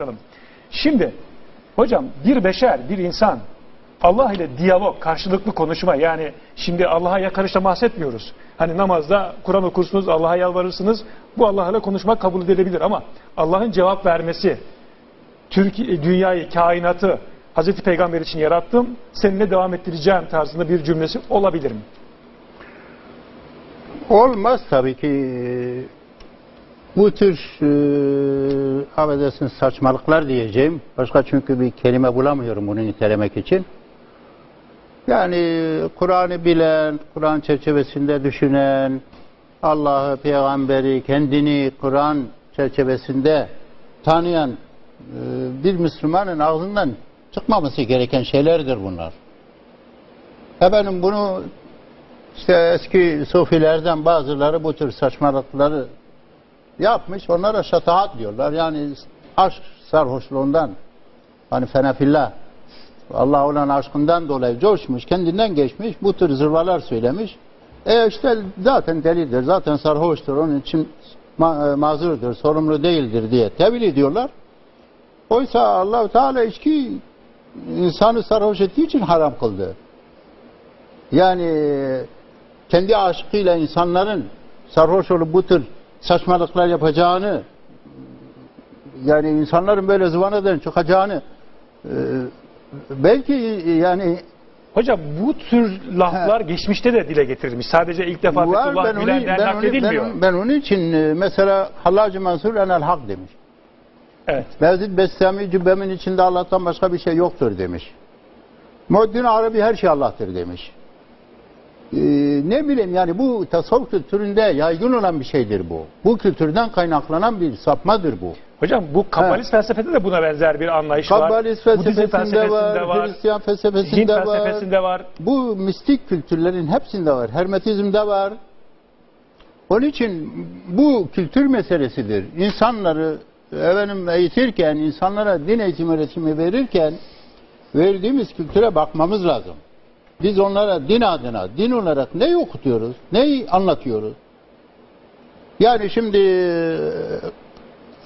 bakalım. Şimdi hocam bir beşer, bir insan Allah ile diyalog, karşılıklı konuşma yani şimdi Allah'a yakarışta bahsetmiyoruz. Hani namazda Kur'an okursunuz, Allah'a yalvarırsınız. Bu Allah'la konuşmak kabul edilebilir ama Allah'ın cevap vermesi, Türkiye, dünyayı, kainatı Hazreti Peygamber için yarattım, seninle devam ettireceğim tarzında bir cümlesi olabilir mi? Olmaz tabii ki. Bu tür e, affedersiniz saçmalıklar diyeceğim. Başka çünkü bir kelime bulamıyorum bunu nitelemek için. Yani Kur'an'ı bilen, Kur'an çerçevesinde düşünen, Allah'ı, peygamberi, kendini Kur'an çerçevesinde tanıyan e, bir Müslümanın ağzından çıkmaması gereken şeylerdir bunlar. Efendim bunu işte eski sufilerden bazıları bu tür saçmalıkları yapmış. Onlara şatahat diyorlar. Yani aşk sarhoşluğundan hani fenafillah Allah olan aşkından dolayı coşmuş, kendinden geçmiş, bu tür zırvalar söylemiş. E işte zaten delidir, zaten sarhoştur, onun için ma e, mazurdur, sorumlu değildir diye tevil ediyorlar. Oysa allah Teala içki insanı sarhoş ettiği için haram kıldı. Yani kendi aşkıyla insanların sarhoş olup bu tür saçmalıklar yapacağını yani insanların böyle zıvanadan çıkacağını e, belki yani Hocam bu tür laflar geçmişte de dile getirilmiş. Sadece ilk defa var Fethullah ben Gülen'den ben, nakledilmiyor. ben, ben onun için e, mesela Hallacı Mansur enel hak demiş. Evet. Mevzid Bestami cübbemin içinde Allah'tan başka bir şey yoktur demiş. Muhiddin Arabi her şey Allah'tır demiş. Ee, ne bileyim yani bu tasavvuf kültüründe yaygın olan bir şeydir bu. Bu kültürden kaynaklanan bir sapmadır bu. Hocam bu Kabbalist felsefede de buna benzer bir anlayış var. Kabbalist Budizm felsefesinde var, var. Hristiyan Hint felsefesinde var. felsefesinde var. Bu mistik kültürlerin hepsinde var. Hermetizmde var. Onun için bu kültür meselesidir. İnsanları efendim eğitirken, insanlara din eğitim öğretimi verirken verdiğimiz kültüre bakmamız lazım. Biz onlara din adına, din olarak ne okutuyoruz, neyi anlatıyoruz? Yani şimdi e,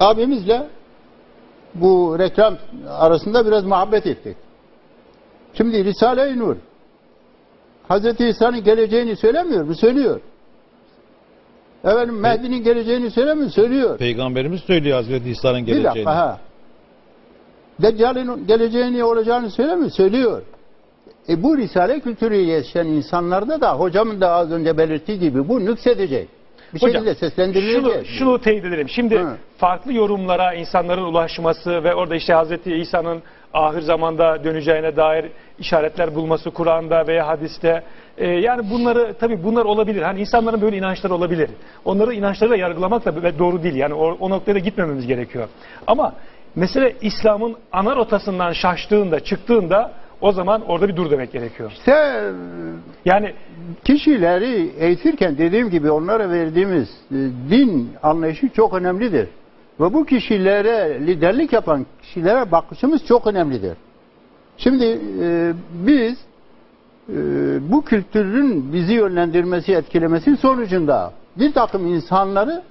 abimizle bu reklam arasında biraz muhabbet ettik. Şimdi Risale-i Nur Hz. İsa'nın geleceğini söylemiyor mu? Söylüyor. Efendim Mehdi'nin geleceğini söylemiyor Söylüyor. Peygamberimiz söylüyor Hazreti İsa'nın Bir geleceğini. dakika ha. Deccal'in geleceğini olacağını söylemiyor. Söylüyor. E bu Risale kültürü yaşayan insanlarda da hocamın da az önce belirttiği gibi bu nüksedecek. Bir Hocam, şekilde seslendirilecek. Şunu, şunu teyit edelim. Şimdi Hı. farklı yorumlara insanların ulaşması ve orada işte Hazreti İsa'nın ahir zamanda döneceğine dair işaretler bulması Kur'an'da veya hadiste. Ee, yani bunları tabii bunlar olabilir. Hani insanların böyle inançları olabilir. Onları inançlarıyla yargılamak da doğru değil. Yani o, o noktaya da gitmememiz gerekiyor. Ama mesele İslam'ın ana rotasından şaştığında, çıktığında o zaman orada bir dur demek gerekiyor. İşte Yani kişileri eğitirken dediğim gibi onlara verdiğimiz e, din anlayışı çok önemlidir. Ve bu kişilere liderlik yapan kişilere bakışımız çok önemlidir. Şimdi e, biz e, bu kültürün bizi yönlendirmesi, etkilemesi sonucunda bir takım insanları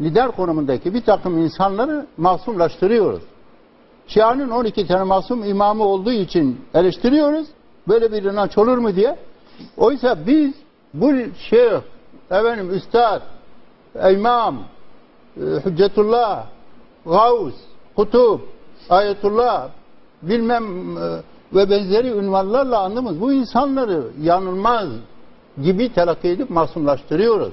lider konumundaki bir takım insanları masumlaştırıyoruz. Şia'nın 12 tane masum imamı olduğu için eleştiriyoruz. Böyle bir inanç olur mu diye. Oysa biz bu şeyh, efendim üstad, imam, e, hüccetullah, gavs, kutup, ayetullah, bilmem e, ve benzeri ünvanlarla andığımız bu insanları yanılmaz gibi telakki edip masumlaştırıyoruz.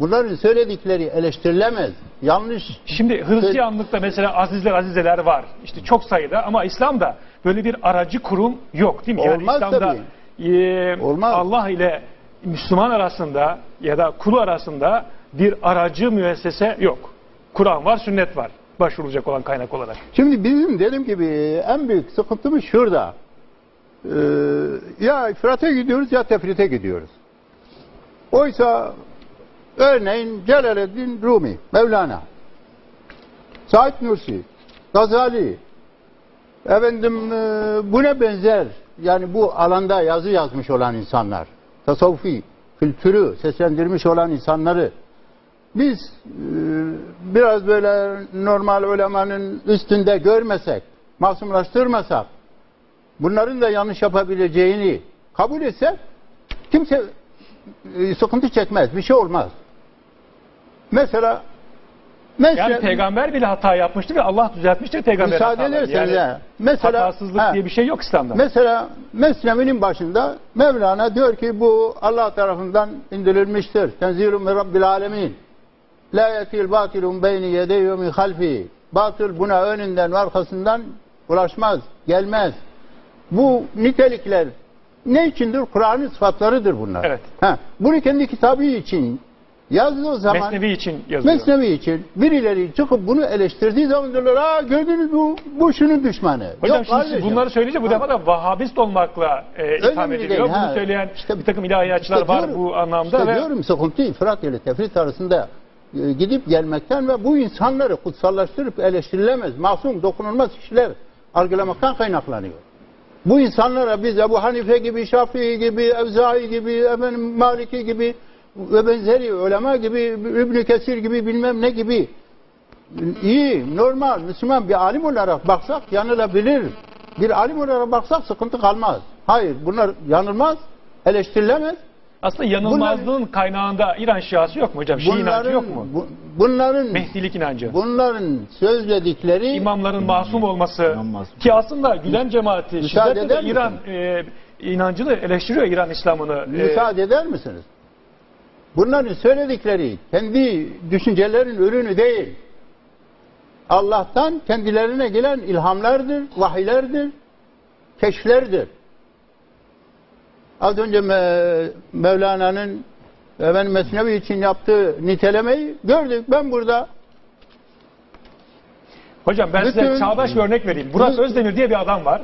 Bunların söyledikleri eleştirilemez. Yanlış Şimdi Hristiyanlıkta mesela azizler azizeler var. İşte çok sayıda ama İslam'da böyle bir aracı kurum yok değil mi? Yani Olmaz İslam'da e, Olmaz. Allah ile Müslüman arasında ya da kulu arasında bir aracı müessese yok. Kur'an var, sünnet var. Başvurulacak olan kaynak olarak. Şimdi bizim dediğim gibi en büyük sıkıntımız şurada. Ee, ya ifrate gidiyoruz ya tefrite gidiyoruz. Oysa örneğin Celaleddin Rumi, Mevlana, Said Nursi, Gazali, efendim e, buna benzer yani bu alanda yazı yazmış olan insanlar, tasavvufi kültürü seslendirmiş olan insanları biz e, biraz böyle normal ulemanın üstünde görmesek, masumlaştırmasak, bunların da yanlış yapabileceğini kabul etsek, kimse e, sıkıntı çekmez, bir şey olmaz. Mesela mesela Yani peygamber bile hata yapmıştır ve Allah düzeltmiştir peygamber müsaade ederseniz ha, mesela hatasızlık ha, diye bir şey yok İslam'da. Mesela Mesnevi'nin başında Mevlana diyor ki bu Allah tarafından indirilmiştir. Tenzilun min Rabbil alemin. La yetil batilun beyni yedeyhi ve min halfi. Batıl buna önünden ve arkasından ulaşmaz, gelmez. Bu nitelikler ne içindir? Kur'an'ın sıfatlarıdır bunlar. Evet. Ha, bunu kendi kitabı için yazdığı zaman Mesnevi için yazıyor. Mesnevi için birileri çıkıp bunu eleştirdiği zaman diyorlar aa gördünüz bu, bu şunun düşmanı. Hocam Yok şimdi kardeşim. bunları söyleyince bu defa da Vahhabist olmakla e, itham ediliyor. değil, Bunu ha. söyleyen İşte- bir takım ilahiyatçılar İşte var diyorum- bu anlamda işte ve diyorum sıkıntı ifrat ile tefrit arasında e, gidip gelmekten ve bu insanları kutsallaştırıp eleştirilemez, masum, dokunulmaz kişiler algılamaktan kaynaklanıyor. Bu insanlara biz Ebu Hanife gibi, Şafii gibi, Evzai gibi, efendim, Maliki gibi ve benzeri ulema gibi, İbn Kesir gibi bilmem ne gibi iyi, normal, Müslüman bir alim olarak baksak yanılabilir. Bir alim olarak baksak sıkıntı kalmaz. Hayır, bunlar yanılmaz, eleştirilemez. aslında yanılmazlığın kaynağında İran şiası yok mu hocam? Şii inancı yok mu? bu- bunların Mehdilik inancı. bunların sözledikleri İmamların masum olması masum. ki aslında Gülen cemaati şiddetle İran e, inancını eleştiriyor İran İslam'ını. E, müsaade eder misiniz? Bunların söyledikleri kendi düşüncelerin ürünü değil. Allah'tan kendilerine gelen ilhamlardır, vahiylerdir, keşflerdir. Az önce Me- Mevlana'nın efendim, Mesnevi için yaptığı nitelemeyi gördük. Ben burada Hocam ben size Bütün- çağdaş bir örnek vereyim. Bütün- Özdemir diye bir adam var.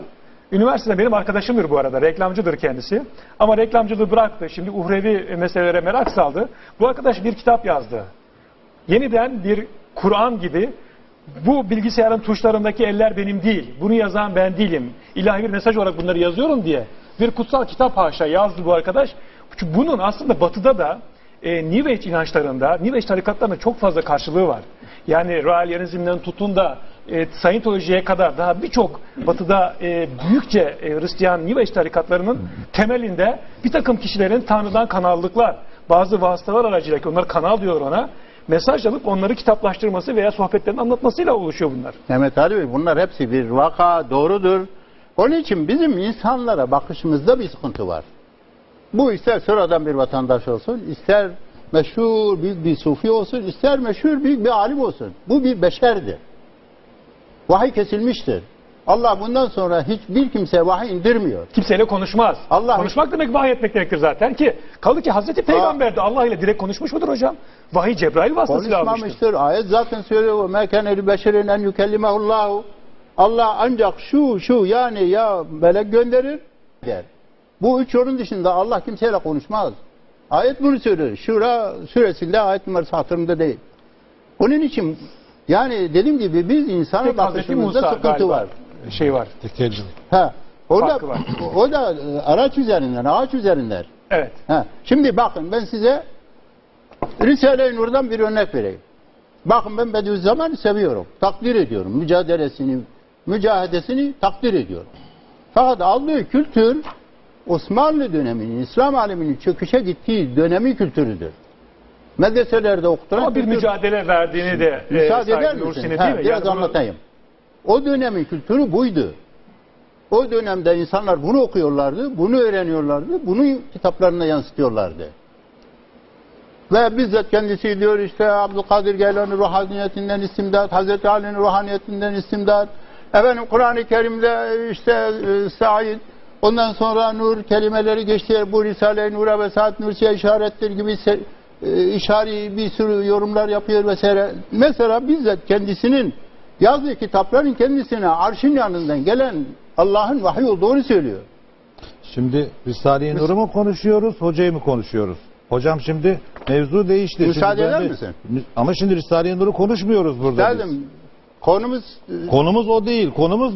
Üniversitede benim arkadaşımdır bu arada. Reklamcıdır kendisi. Ama reklamcılığı bıraktı. Şimdi uhrevi meselelere merak saldı. Bu arkadaş bir kitap yazdı. Yeniden bir Kur'an gibi bu bilgisayarın tuşlarındaki eller benim değil. Bunu yazan ben değilim. İlahi bir mesaj olarak bunları yazıyorum diye. Bir kutsal kitap haşa yazdı bu arkadaş. Çünkü bunun aslında batıda da e, New Age inançlarında, New Age tarikatlarında çok fazla karşılığı var. Yani Raelyanizmden tutun da e, Scientology'ye kadar daha birçok batıda e, büyükçe e, Hristiyan New Age tarikatlarının temelinde bir takım kişilerin Tanrı'dan kanallıklar, bazı vasıtalar aracıyla ki onlar kanal diyor ona, mesaj alıp onları kitaplaştırması veya sohbetlerini anlatmasıyla oluşuyor bunlar. Mehmet Ali Bey bunlar hepsi bir vaka doğrudur. Onun için bizim insanlara bakışımızda bir sıkıntı var. Bu ister sıradan bir vatandaş olsun, ister meşhur büyük bir sufi olsun, ister meşhur büyük bir alim olsun. Bu bir beşerdir. Vahiy kesilmiştir. Allah bundan sonra hiçbir kimseye vahiy indirmiyor. Kimseyle konuşmaz. Allah- Konuşmak demek vahiy etmek demektir zaten ki. Kaldı ki Hazreti Peygamber de Allah ile direkt konuşmuş mudur hocam? Vahiy Cebrail vasıtasıyla almıştır. Konuşmamıştır. Ayet zaten söylüyor. Mekane li beşerin en yükellimehullahu. Allah ancak şu şu yani ya melek gönderir der. Bu üç onun dışında Allah kimseyle konuşmaz. Ayet bunu söylüyor. Şura suresinde ayet numarası hatırımda değil. Onun için yani dediğim gibi biz insana bakışımızda Musa sıkıntı galiba var. şey var. Tekelci. Ha. O da, Farkı var. o da e, araç üzerinden, ağaç üzerinden. Evet. Ha, şimdi bakın ben size Risale-i Nur'dan bir örnek vereyim. Bakın ben Bediüzzaman'ı seviyorum. Takdir ediyorum. Mücadelesini, mücahedesini takdir ediyorum. Fakat aldığı kültür Osmanlı döneminin, İslam aleminin çöküşe gittiği dönemi kültürüdür. Medreselerde okutulan Ama bir kültür- mücadele verdiğini de e, Müsaade eder Said misiniz? Nursi'nin Ha, mi? biraz Yani bunu- anlatayım. O dönemin kültürü buydu. O dönemde insanlar bunu okuyorlardı, bunu öğreniyorlardı, bunu kitaplarına yansıtıyorlardı. Ve bizzat kendisi diyor işte Abdülkadir Geylani ruhaniyetinden istimdat, Hazreti Ali'nin ruhaniyetinden istimdat, efendim Kur'an-ı Kerim'de işte e, Said, ondan sonra nur kelimeleri geçti, bu Risale-i Nur'a ve Saat Nursi'ye işarettir gibi e, işari bir sürü yorumlar yapıyor vesaire. Mesela bizzat kendisinin yazdığı kitapların kendisine arşın yanından gelen Allah'ın vahiy olduğunu söylüyor. Şimdi Risale-i Nur'u mu konuşuyoruz, hocayı mı konuşuyoruz? Hocam şimdi mevzu değişti. Müsaade eder de- misin? Ama şimdi Risale-i Nur'u konuşmuyoruz burada biz. Derdim konumuz e, Konumuz o değil. Konumuz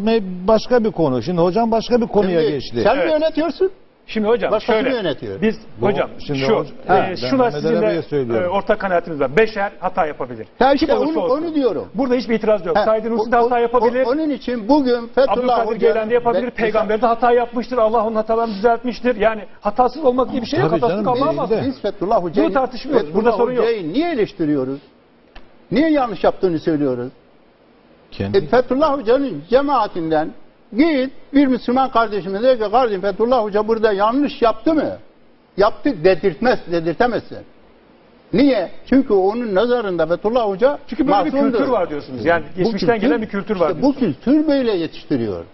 başka bir konu. Şimdi hocam başka bir konuya Şimdi geçti. Sen Evet. mi yönetiyorsun? Şimdi hocam Başkası şöyle. yönetiyor? Biz Bu- hocam şimdi şu hoca- e, ben şuna Mehmet Ali sizinle söylüyorum. e, ortak kanaatimiz var. Beşer hata yapabilir. Ya Kim işte olursa onu, olsun. onu diyorum. Burada hiçbir itiraz yok. Ha, Said Nursi de hata o- yapabilir. o- Onun için bugün Fethullah Abdülkadir Hoca... Geylan de yapabilir. Ve- Peygamber de hata yapmıştır. Allah onun hatalarını düzeltmiştir. Yani hatasız olmak diye bir şey yok. Tabii Hatasız canım, kalmaz. değil de. Biz Fethullah Hoca'yı... Bunu tartışmıyoruz. Fethullah Burada sorun yok. Hoca'yı niye eleştiriyoruz? Niye yanlış yaptığını söylüyoruz? Kendi E, Fethullah Hoca'nın cemaatinden git bir Müslüman kardeşime de ki kardeşim Fethullah Hoca burada yanlış yaptı mı? Yaptı dedirtmez, dedirtemezsin. Niye? Çünkü onun nazarında Fethullah Hoca Çünkü böyle bir masumdur. kültür var diyorsunuz. Yani geçmişten kültür- gelen bir kültür var işte bu kültür böyle yetiştiriyor.